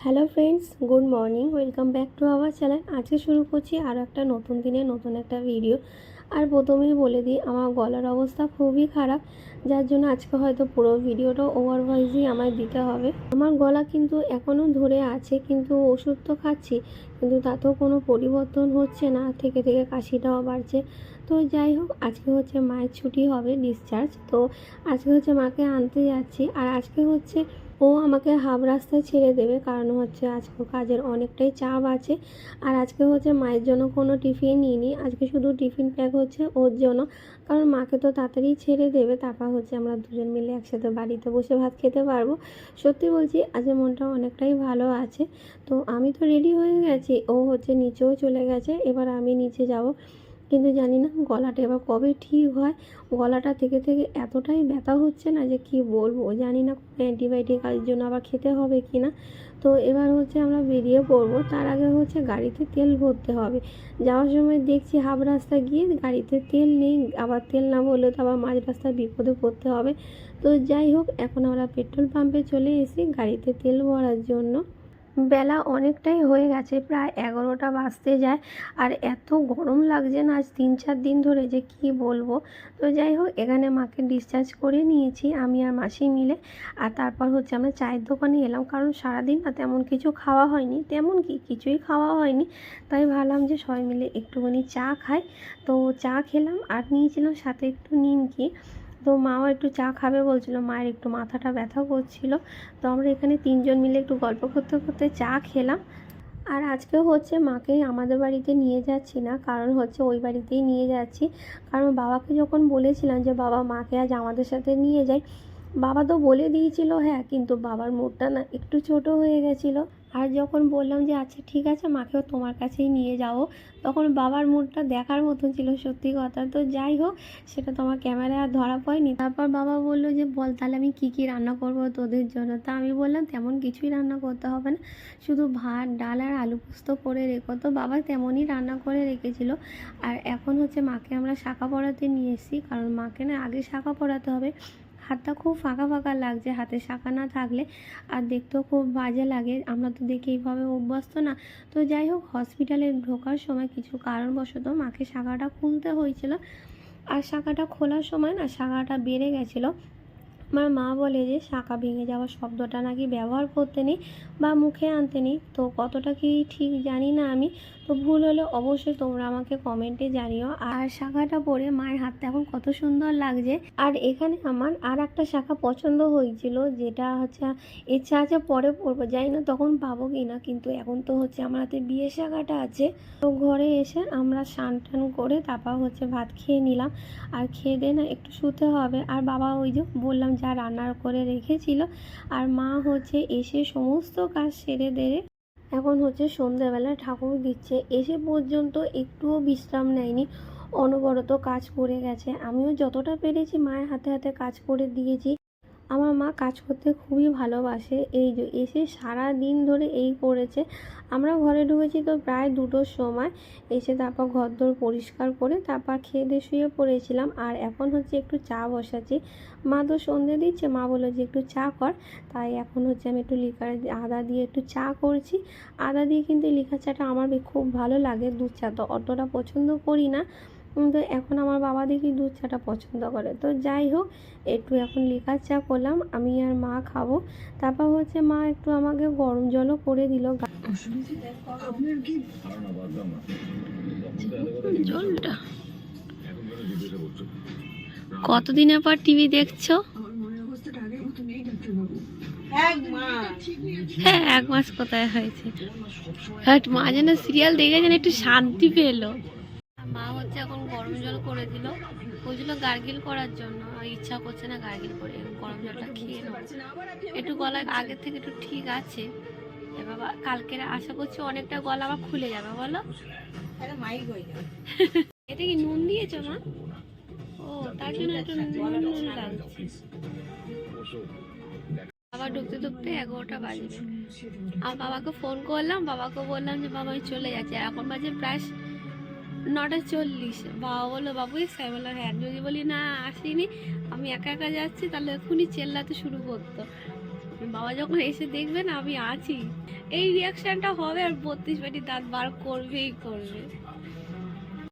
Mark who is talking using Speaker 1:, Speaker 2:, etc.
Speaker 1: Hello friends good morning welcome back to our channel আজকে শুরু করছি আরও একটা নতুন দিনে নতুন একটা ভিডিও আর প্রথমেই বলে দিই, আমার গলার অবস্থা খুবই খারাপ, যার জন্য আজকে হয়তো পুরো ভিডিওটা ওভার ভয়েসই আমায় দিতে হবে। আমার গলা কিন্তু এখনও ধরে আছে, কিন্তু ওষুধ তো খাচ্ছি, কিন্তু তাতেও কোনো পরিবর্তন হচ্ছে না, থেকে থেকে কাশিটাও বাড়ছে। তো যাই হোক, আজকে হচ্ছে মায়ের ছুটি হবে ডিসচার্জ তো আজকে হচ্ছে মাকে আনতে যাচ্ছি, আর আজকে হচ্ছে ও আমাকে হাফ রাস্তায় ছেড়ে দেবে, কারণ হচ্ছে আজকে কাজের অনেকটাই চাপ আছে। আর আজকে হচ্ছে মায়ের জন্য কোনো টিফিন নিইনি, আজকে শুধু টিফিন প্যাক হচ্ছে ওর জন্য। কারণ মাকে তো তাড়াতাড়ি ছেড়ে দেবে, তারপর হচ্ছে আমরা দুজন মিলে একসাথে বাড়িতে বসে ভাত খেতে পারব। সত্যি বলছি আজকে মনটা অনেকটাই ভালো আছে। তো আমি তো রেডি হয়ে গেছি, ও হচ্ছে নিচেও চলে গেছে, এবার আমি নিচে যাব। কিন্তু জানি না গলাটা এবার কবে ঠিক হয়। গলাটা থেকে থেকে এতটাই ব্যথা হচ্ছে না যে কি বলব? জানি না অ্যান্টিবায়োটিকের জন্য আবার খেতে হবে কি না। তো এবার হচ্ছে আমরা বেরিয়ে পড়ব। তার আগে হচ্ছে গাড়িতে তেল ভরতে হবে। যাওয়ার সময় দেখছি হাফ রাস্তা গিয়ে গাড়িতে তেল নেই। আবার তেল না ভরলে তো আবার মাঝ রাস্তায় বিপদে পড়তে হবে। তো যাই হোক, এখন আমরা পেট্রোল পাম্পে চলে এসেছি গাড়িতে তেল ভরার জন্য। বেলা অনেকটাই হয়ে গেছে, প্রায় এগারোটা বাজতে যায়। আর এত গরম লাগছে না আজ তিন চার দিন ধরে যে কি বলব। তো যাই হোক, এখানে মাকে ডিসচার্জ করে নিয়েছি আমি আর মাসি মিলে। আর তারপর হচ্ছে আমরা চায়ের দোকানে এলাম, কারণ সারাদিন না তেমন কিছু খাওয়া হয়নি। তেমন কি, কিছুই খাওয়া হয়নি। তাই ভাবলাম যে সবাই মিলে একটুখানি চা খাই। তো চা খেলাম আর নিয়েছিলাম সাথে একটু নিমকি। তো মাও একটু চা খাবে বলছিল, মায়ের একটু মাথাটা ব্যথা করছিল। তো আমরা এখানে তিনজন মিলে একটু গল্প করতে করতে চা খেলাম। আর আজকে হচ্ছে মাকে আমাদের বাড়িতে নিয়ে যাচ্ছি না, কারণ হচ্ছে ওই বাড়িতেই নিয়ে যাচ্ছি। কারণ বাবাকে যখন বলেছিলাম যে, বাবা, মাকে আজ আমাদের সাথে নিয়ে যাই। বাবা তো বলে দিয়েছিল হ্যাঁ কিন্তু বাবার মুডটা না একটু ছোট হয়ে গেছিল। আর যখন বললাম যে আচ্ছা ঠিক আছে, মাকেও তোমার কাছেই নিয়ে যাব। তখন বাবার মুডটা দেখার মতন ছিল, সত্যি কথা। তো যাই হোক, সেটা তোমার ক্যামেরায় আর ধরা পড়েনি। তারপর বাবা বলল যে, বল, তাহলে আমি কী কী রান্না করব তোদের জন্য? তা আমি বললাম, তেমন কিছুই রান্না করতে হবে না। শুধু ভাত, ডাল আর আলু পোস্ত করে রেখো। তো বাবা তেমনই রান্না করে রেখেছিল। আর এখন হচ্ছে মাকে আমরা শাখা পড়াতে নিয়ে এসেছি, কারণ মাকে না আগে শাখা পড়াতে হবে। হাতটা খুব ফাঁকা ফাঁকা লাগছে, হাতে শাঁখা না থাকলে আর দেখতেও খুব বাজে লাগে। আমরা তো দেখে এইভাবে অভ্যস্ত না। তো যাই হোক হসপিটালে ঢোকার সময় কিছু কারণবশত মাকে শাঁখাটা খুলতে হয়েছিল। আর শাঁখাটা খোলার সময় না, শাঁখাটা বেড়ে গেছিল। আমার মা বলে যে, শাখা ভেঙে যাওয়ার শব্দটা নাকি ব্যবহার করতে নেই বা মুখে আনতে নেই? তো কতটা কি ঠিক জানি না আমি। তো ভুল হলে অবশ্যই তোমরা আমাকে কমেন্টে জানিও। আর শাখাটা পরে মায়ের হাতটা এখন কত সুন্দর লাগছে। আর এখানে আমার আর একটা শাখা পছন্দ হয়েছিল, যেটা হচ্ছে, ইচ্ছা আছে পরে পরবো, জানি না তখন পাবো কি না, কিন্তু এখন তো হচ্ছে আমার হাতে বিয়ে শাখাটা আছে। তো ঘরে এসে আমরা স্নান টান করে তারপর হচ্ছে ভাত খেয়ে নিলাম। আর খেয়ে দিয়ে না একটু শুতে হবে। আর বাবা ওই যে বললাম যা রান্নার করে রেখেছিল। আর মা হচ্ছে এসে সমস্ত কাজ সেরে দেরে। এখন হচ্ছে সন্ধ্যাবেলা ঠাকুর দিচ্ছে। এসে পর্যন্ত একটুও বিশ্রাম নেয়নি। অনবরত কাজ করে গেছে। আমিও যতটা পেরেছি মায়ের হাতে হাতে কাজ করে দিয়েছি। আমার মা কাজ করতে খুবই ভালোবাসে। এই যে এসে সারা দিন ধরে এই করেছে আমরা ঘরে ঢুকেছি তো প্রায় দুটোর সময়। এসে তারপর ঘরদোর পরিষ্কার করে তারপর খেয়ে দিয়ে শুয়ে পড়েছিলাম। আর এখন হচ্ছে একটু চা বসাচ্ছি। মা তো সন্ধে দিচ্ছে, মা বলল যে একটু চা কর। তাই এখন হচ্ছে আমি একটু লিকার আদা দিয়ে একটু চা করছি। আদা দিয়ে কিন্তু লিকার চাটা আমার খুব ভালো লাগে, দুধ চা তো অতটা পছন্দ করি না। কিন্তু এখন আমার বাবা দেখি দুধ চাটা পছন্দ করে। তো যাই হোক একটু এখন লিকার চা করলাম আমি আর মা খাব। তারপর হচ্ছে মা একটু আমাকে গরম জলও করে দিল। জলটা? কতদিনের পর টিভি দেখছ? হ্যাঁ এক মাস কোথায় হয়েছে? হ্যাট মা যেন সিরিয়াল দেখে যেন একটু শান্তি পেল। হচ্ছে এখন গরম জল করে দিল। বলছিল গার্গিল করার জন্য। ইচ্ছা করছে না গার্গিল করে গরম জলটা খেয়ে নেব একটু গলা আগের থেকে একটু ঠিক আছে। এবার কালকে আশা করছি অনেকটা গলা আবার খুলে যাবে বলো? এটা কি নুন দিয়েছ মা? ও তার জন্য একটু নুন নুন লাগছে। আবার ঢুকতে ঢুকতে এগারোটা বাজবে। আর বাবাকে ফোন করলাম বাবাকে বললাম যে বাবা চলে যাচ্ছে। এখন বাজে প্রায় নটা চল্লিশ। বাবা বলল, বাবু সাই বলো হ্যাঁ যদি বলি, না, আসিনি। আমি একা একা যাচ্ছি, তাহলে এখনই চেল্লাতে শুরু করতো। বাবা যখন এসে দেখবেন, আমি আছি। এই রিয়াকশানটা হবে আর বত্রিশ পেটি দাঁত বার করবেই করবে।